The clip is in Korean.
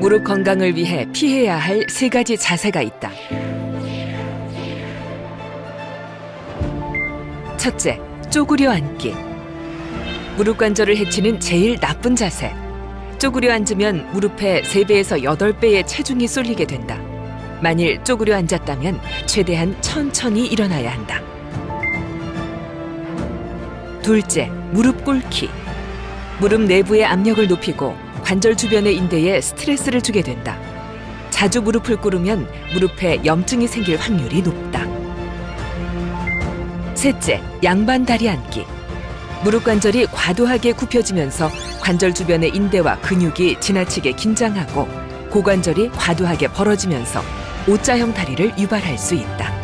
무릎 건강을 위해 피해야 할 세 가지 자세가 있다. 첫째, 쪼그려 앉기. 무릎 관절을 해치는 제일 나쁜 자세. 쪼그려 앉으면 무릎에 3배에서 8배의 체중이 쏠리게 된다. 만일 쪼그려 앉았다면 최대한 천천히 일어나야 한다. 둘째, 무릎 꿇기. 무릎 내부의 압력을 높이고 관절 주변의 인대에 스트레스를 주게 된다. 자주 무릎을 꿇으면 무릎에 염증이 생길 확률이 높다. 셋째, 양반 다리 앉기. 무릎 관절이 과도하게 굽혀지면서 관절 주변의 인대와 근육이 지나치게 긴장하고 고관절이 과도하게 벌어지면서 O자형 다리를 유발할 수 있다.